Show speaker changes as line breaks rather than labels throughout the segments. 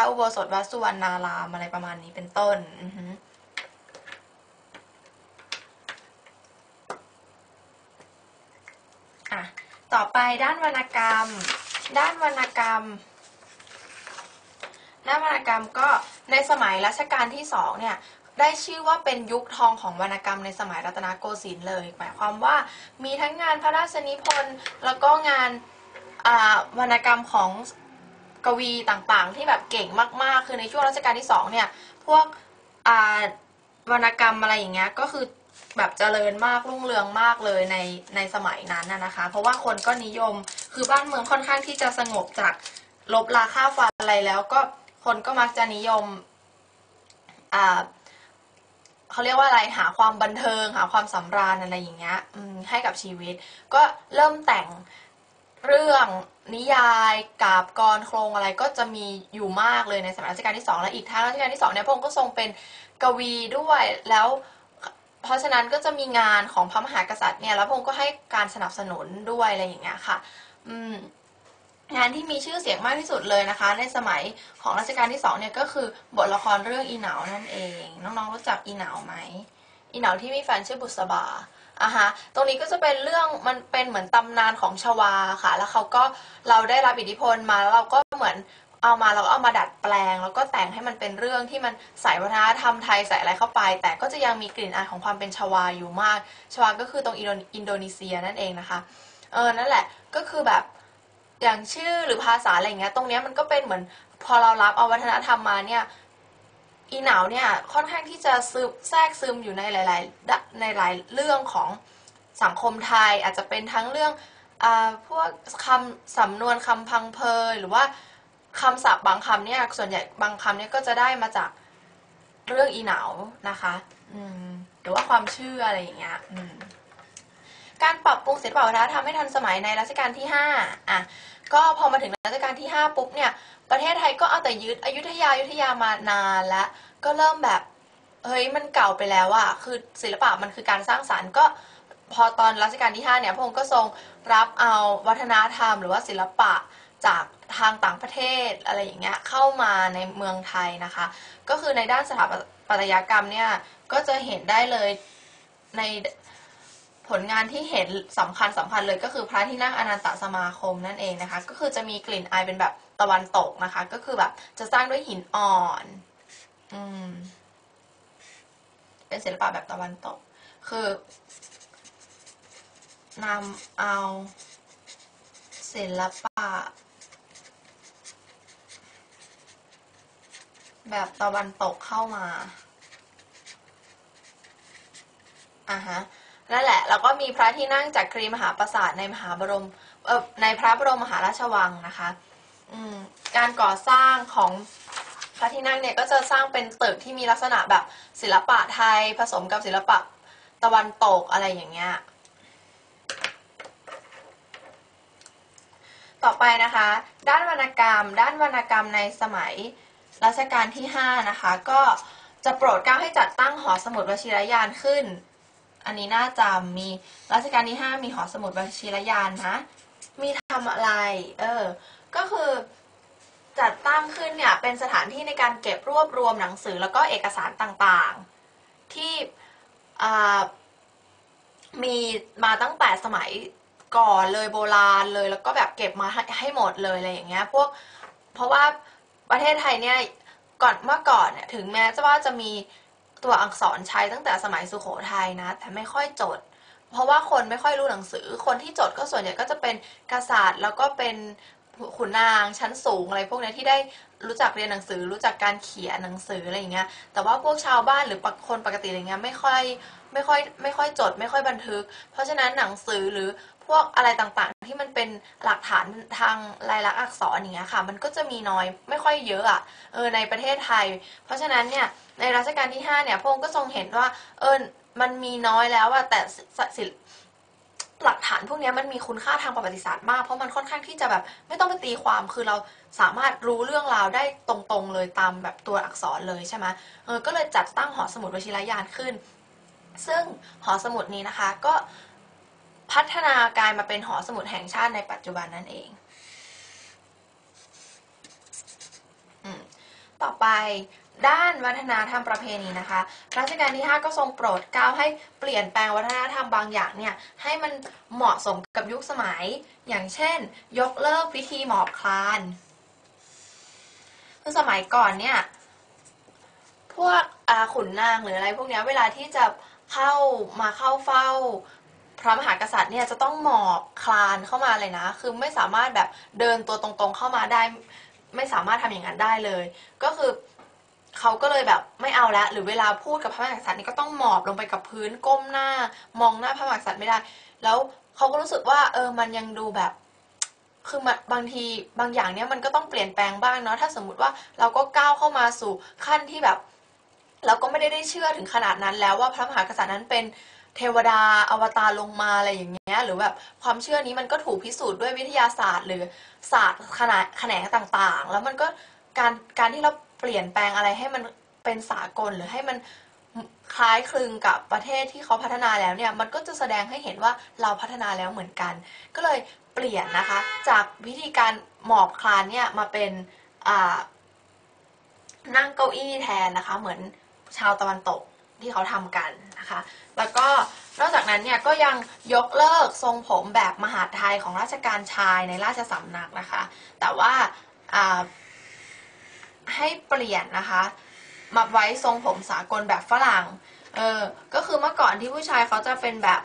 ระอุโบสถวัดสุวรรณารามอะไรประมาณนี้เป็นต้นอะต่อไปด้านวรรณกรรม ด้านวรรณกรรม ด้านวรรณกรรมก็ในสมัยรัชกาลที่สองเนี่ยได้ชื่อว่าเป็นยุคทองของวรรณกรรมในสมัยรัตนโกสินทร์เลย หมายความว่ามีทั้งงานพระราชนิพนธ์แล้วก็งานวรรณกรรมของ กวีต่างๆ ที่แบบเก่งมากๆ คือในช่วงรัชกาลที่สองเนี่ย พวกวรรณกรรมอะไรอย่างเงี้ยก็คือแบบเจริญมากรุ่งเรืองมากเลยในในสมัยนั้นนะคะ เพราะว่าคนก็นิยมคือบ้านเมืองค่อนข้างที่จะสงบจากลบราค่าฟันอะไรแล้วก็คนก็มักจะนิยมอ่าเขาเรียกว่าอะไรหาความบันเทิง หาความสำราญอะไรอย่างเงี้ยให้กับชีวิต ก็เริ่มแต่ง เรื่องนิยายกาบกรโครงอะไรก็จะมีอยู่มากเลยในสมัยรัชกาลที่สองและอีกทั้งรัชกาลที่สองเนี่ยพระองค์ก็ทรงเป็นกวีด้วยแล้ว เพราะฉะนั้นก็จะมีงานของพระมหากษัตริย์เนี่ยแล้วพระองค์ก็ให้การสนับสนุนด้วยอะไรอย่างเงี้ยค่ะอืมงานที่มีชื่อเสียงมากที่สุดเลยนะคะ ในสมัยของรัชกาลที่สองเนี่ยก็คือบทละครเรื่องอีเหนานั่นเอง น้องๆรู้จักอีเหนาไหมอีเหนาที่มีแฟนชื่อบุษบา อะฮะตรงนี้ก็จะเป็นเรื่องมันเป็นเหมือนตำนานของชวาค่ะ แล้วเขาก็เราได้รับอิทธิพลมาแล้วเราก็เหมือนเอามาเราก็เอามาดัดแปลง แล้วก็แต่งให้มันเป็นเรื่องที่มันใส่วัฒนธรรมไทยใส่อะไรเข้าไป แต่ก็จะยังมีกลิ่นอายของความเป็นชวาอยู่มาก ชวาก็คือตรงอินโดนโดนีเซียนั่นเองนะคะเออนั่นแหละก็คือแบบอย่างชื่อหรือภาษาอะไรเงี้ยตรงเนี้ยมันก็เป็นเหมือนพอเรารับเอาวัฒนธรรมมาเนี่ย อีหนาวเนี่ยค่อนข้างที่จะซึมแทรกซึมอยู่ในหลายๆในหลายเรื่องของสังคมไทย อาจจะเป็นทั้งเรื่องอพวกคำสำนวนคำพังเพยหรือว่าคำศัพท์บางคำเนี่ยส่วนใหญ่บางคำเนี่ยก็จะได้มาจากเรื่องอีหนาวนะคะหรือว่าความเชื่ออะไรอย่างเงี้ยการปรับปรุงศิลปวัฒนธรรมให้ทันสมัยในรัชกาลที่5อะ ก็พอมาถึงรัชกาลที่ 5 ปุ๊บเนี่ย ประเทศไทยก็เอาแต่ยึดอยุธยาอยุธยามานานแล้ว ก็เริ่มแบบเฮ้ยมันเก่าไปแล้วอะคือศิลปะมันคือการสร้างสารรค์ก็พอตอนรัชกาลที่ 5 เนี่ยพระองค์ก็ทรงรับเอาวัฒนธรรม หรือว่าศิลปะจากทางต่างประเทศอะไรอย่างเงี้ยเข้ามาในเมืองไทยนะคะ ก็คือในด้านสถาปัตยกรรมเนี่ยก็จะเห็นได้เลยใน ผลงานที่เห็นสำคัญสำคัญเลยก็คือพระที่นั่งอนันตสมาคมนั่นเองนะคะ ก็คือจะมีกลิ่นอายเป็นแบบตะวันตกนะคะ ก็คือแบบจะสร้างด้วยหินอ่อน อืม เป็นศิลปะแบบตะวันตก คือนำเอาศิลปะ แบบตะวันตกเข้ามาอ่าฮะ นั่นแหละ แล้วก็มีพระที่นั่งจากกรีมหาปราสาทในมหาบรมเออในพระบรมมหาราชวังนะคะอืมการก่อสร้างของพระที่นั่งเนี่ยก็จะสร้างเป็นตึกที่มีลักษณะแบบศิลปะไทยผสมกับศิลปะตะวันตกอะไรอย่างเงี้ยต่อไปนะคะ ด้านวรรณกรรม ด้านวรรณกรรมในสมัยรัชกาลที่ 5 นะคะ ก็จะโปรดเกล้าให้จัดตั้งหอสมุดวชิรยานขึ้น อันนี้น่าจำมีรัชกาลที่ 5 มีหอสมุดวชิรยานนะมีทำอะไร เออ ก็คือจัดตั้งขึ้นเนี่ยเป็นสถานที่ในการเก็บรวบรวมหนังสือแล้วก็เอกสารต่างๆ ที่มีมาตั้งแต่สมัยก่อนเลยโบราณเลยแล้วก็แบบเก็บมาให้ให้หมดเลยอะไรอย่างเงี้ยพวกเพราะว่าประเทศไทยเนี่ยก่อนเมื่อก่อนเนี่ยถึงแม้จะว่าจะมี ตัวอักษรใช้ตั้งแต่สมัยสุโขทัยนะ แต่ไม่ค่อยจด เพราะว่าคนไม่ค่อยรู้หนังสือ คนที่จดก็ส่วนใหญ่ก็จะเป็นกษัตริย์ แล้วก็เป็นขุนนางชั้นสูงอะไรพวกนี้ที่ได้รู้จักเรียนหนังสือ รู้จักการเขียนหนังสืออะไรอย่างเงี้ย แต่ว่าพวกชาวบ้านหรือคนปกติอะไรเงี้ยไม่ค่อยไม่ค่อยไม่ค่อยจด ไม่ค่อยบันทึก เพราะฉะนั้นหนังสือหรือพวกอะไรต่าง ที่มันเป็นหลักฐานทางลายลักษณ์อักษรอย่างเงี้ยค่ะ มันก็จะมีน้อยไม่ค่อยเยอะอะเออในประเทศไทย เพราะฉะนั้นเนี่ยในรัชกาลที่5เนี่ยพระองค์ก็ทรงเห็นว่าเออมันมีน้อยแล้วอะแต่ศิลหลักฐานพวกนี้มันมีคุณค่าทางประวัติศาสตร์มาก เพราะมันค่อนข้างที่จะแบบไม่ต้องไปตีความคือเราสามารถรู้เรื่องราวได้ตรงๆเลยตามแบบตัวอักษรเลยใช่ไหมเออก็เลยจัดตั้งหอสมุดวชิรยานขึ้น ซึ่งหอสมุดนี้นะคะ ก็ พัฒนากลายมาเป็นหอสมุดแห่งชาติในปัจจุบันนั่นเองอต่อไปด้านวัฒนธรรมประเพณีนะคะรัชกาลที่ 5 ก็ทรงโปรดเกล้าให้เปลี่ยนแปลงวัฒนธรรมบางอย่างเนี่ยให้มันเหมาะสมกับยุคสมัย อย่างเช่น ยกเลิกพิธีหมอบคลานคือสมัยก่อนเนี่ยพวกขุนนางหรืออะไรพวกนี้เวลาที่จะเข้ามาเข้าเฝ้า พระมหากษัตริย์เนี่ยจะต้องหมอบคลานเข้ามาเลยนะ คือไม่สามารถแบบเดินตัวตรงๆเข้ามาได้ ไม่สามารถทำอย่างนั้นได้เลย ก็คือเขาก็เลยแบบไม่เอาล้วหรือเวลาพูดกับพระมหากษัตริย์นี่ก็ต้องหมอบลงไปกับพื้นก้มหน้า มองหน้าพระมหากษัตริย์ไม่ได้ แล้วเขาก็รู้สึกว่า เออมันยังดูแบบคือมันบางทีบางอย่างเนี่ยมันก็ต้องเปลี่ยนแปลงบ้างเนาะถ้าสมมุติว่าเราก็ก้าวเข้ามาสู่ขั้นที่แบบ เราก็ไม่ได้ได้เชื่อถึงขนาดนั้นแล้วว่าพระมหากษัตริย์นั้นเป็น เทวดาอวตารลงมาอะไรอย่างเงี้ยหรือแบบความเชื่อนี้มันก็ถูกพิสูจน์ด้วยวิทยาศาสตร์ หรือศาสตร์ขนาดแขนงต่างๆ แล้วมันก็การการที่เราเปลี่ยนแปลงอะไรให้มันเป็นสากลหรือให้มันคล้ายคลึงกับประเทศที่เขาพัฒนาแล้วเนี่ยมันก็จะแสดงให้เห็นว่าเราพัฒนาแล้วเหมือนกัน ก็เลยเปลี่ยนนะคะ จากวิธีการหมอบคลานเนี่ยมาเป็นนั่งเก้าอี้แทนนะคะ เหมือนชาวตะวันตกที่เขาทำกัน นะคะ แล้วก็นอกจากนั้นเนี่ยก็ยังยกเลิกทรงผมแบบมหาดไทยของราชการชายในราชสำนักนะคะ แต่ว่าอ่าให้เปลี่ยนนะคะมาไว้ทรงผมสากลแบบฝรั่ง เออ ก็คือเมื่อก่อนที่ผู้ชายเขาจะเป็นแบบ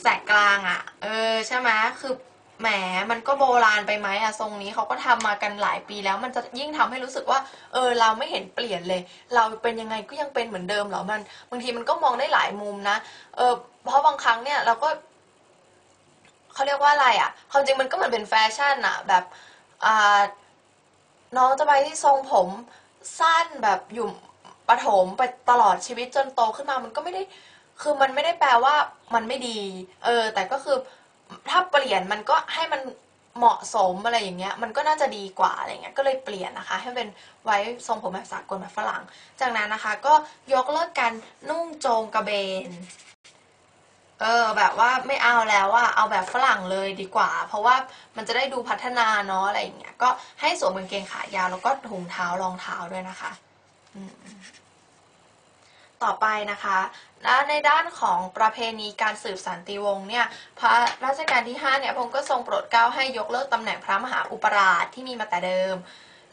แสกกลางอะ่ะ เออ ใช่ไหมคือ แหมมันก็โบราณไปไหมอะทรงนี้เขาก็ทำมากันหลายปีแล้ว มันจะยิ่งทำให้รู้สึกว่า เออ เราไม่เห็นเปลี่ยนเลย เราเป็นยังไงก็ยังเป็นเหมือนเดิมเหรอมันบางทีมันก็มองได้หลายมุมนะเออเพราะบางครั้งเนี่ยเราก็เขาเรียกว่าอะไรอะความจริงมันก็เหมือนเป็นแฟชั่นอะแบบอ่าน้องจะไปที่ทรงผมสั้นแบบอยู่ประถมไปตลอดชีวิตจนโตขึ้นมามันก็ไม่ได้ คือมันไม่ได้แปลว่ามันไม่ดี เออ แต่ก็คือ ถ้าเปลี่ยนมันก็ให้มันเหมาะสมอะไรอย่างเงี้ย มันก็น่าจะดีกว่าอะไรเงี้ย ก็เลยเปลี่ยนนะคะ ให้เป็นไว้ทรงผมแบบสากลแบบฝรั่ง จากนั้นนะคะ ก็ยกเลิกการนุ่งโจงกระเบน เออ แบบว่าไม่เอาแล้วว่าเอาแบบฝรั่งเลยดีกว่า เพราะว่ามันจะได้ดูพัฒนาเนาะอะไรอย่างเงี้ย ก็ให้สวมกางเกงขายาวแล้วก็ถุงเท้ารองเท้าด้วยนะคะ อืม ต่อไปนะคะและในด้านของประเพณีการสืบสันติวงศ์เนี่ยพระราชการที่5เนี่ยพระองค์ก็ทรงโปรดเกล้าให้ยกเลิกตำแหน่งพระมหาอุปราชที่มีมาแต่เดิม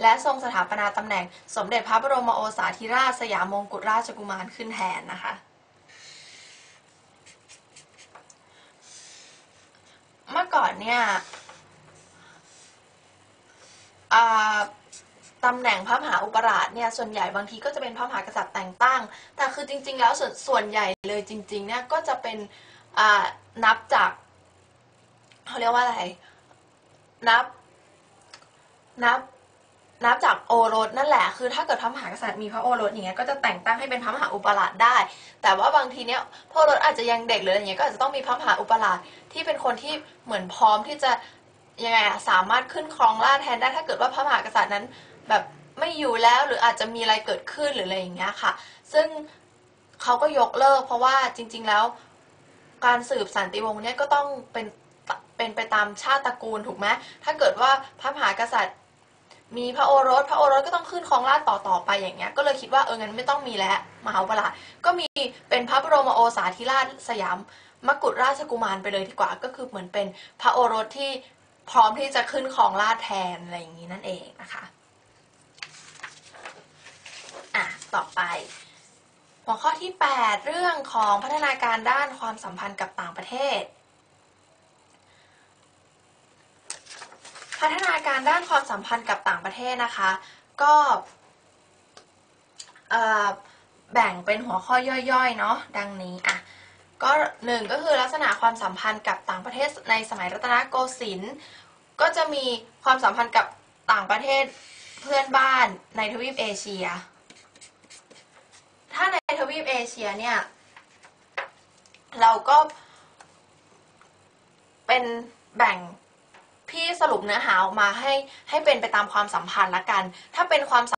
และทรงสถาปนาตำแหน่งสมเด็จพระบรมโอษาธิราชสยามมงกุฎราชกุมารขึ้นแทนนะคะเมื่อก่อนเนี่ย ตำแหน่งพระมหาอุปราชเนี่ยส่วนใหญ่บางทีก็จะเป็นพระมหากษัตริย์แต่งตั้ง แต่คือจริง ๆ แล้วส่วนส่วนใหญ่เลยจริง ๆ เนี่ยก็จะเป็นอ่านับจากเขาเรียกว่าอะไร นับ นับ นับจากโอรสนั่นแหละ คือถ้าเกิดพระมหากษัตริย์มีพระโอรสอย่างเงี้ยก็จะแต่งตั้งให้เป็นพระมหาอุปราชได้ แต่ว่าบางทีเนี่ยพระโอรสอาจจะยังเด็กหรืออะไรเงี้ยก็อาจจะต้องมีพระมหาอุปราชที่เป็นคนที่เหมือนพร้อมที่จะยังไงอะสามารถขึ้นครองราชแทนได้ถ้าเกิดว่าพระมหากษัตริย์นั้น แบบไม่อยู่แล้วหรืออาจจะมีอะไรเกิดขึ้นหรืออะไรอย่างเงี้ยค่ะ ซึ่งเขาก็ยกเลิก เพราะว่าจริง ๆ แล้ว การสืบสันติวงศ์เนี่ยก็ต้องเป็นเป็นไปตามชาติตระกูลถูกไหมถ้าเกิดว่าพระมหากษัตริย์ มีพระโอรส พระโอรสก็ต้องขึ้นครองราชต่อต่อไปอย่างเงี้ย ก็เลยคิดว่าเอองั้นไม่ต้องมีแล้วมหาอุปราชก็มีเป็นพระบรมโอษาธิราชสยามมกุฎราชกุมารไปเลยดีกว่า ก็คือเหมือนเป็นพระโอรสที่พร้อมที่จะขึ้นครองราชแทนอะไรอย่างนี้นั่นเองนะคะ อะ ต่อไป หัวข้อที่ 8 เรื่องของพัฒนาการด้านความสัมพันธ์กับต่างประเทศ พัฒนาการด้านความสัมพันธ์กับต่างประเทศนะคะ ก็แบ่งเป็นหัวข้อย่อยๆเนาะดังนี้อะก็หนึ่งก็คือลักษณะความสัมพันธ์กับต่างประเทศในสมัยรัตนโกสินทร์ก็จะมีความสัมพันธ์กับต่างประเทศเพื่อนบ้านในทวีปเอเชีย ถ้าในทวีปเอเชียเนี่ย เราก็เป็นแบ่งพี่สรุปเนื้อหาออกมาให้ให้เป็นไปตามความสัมพันธ์ละกัน ถ้าเป็นความสัม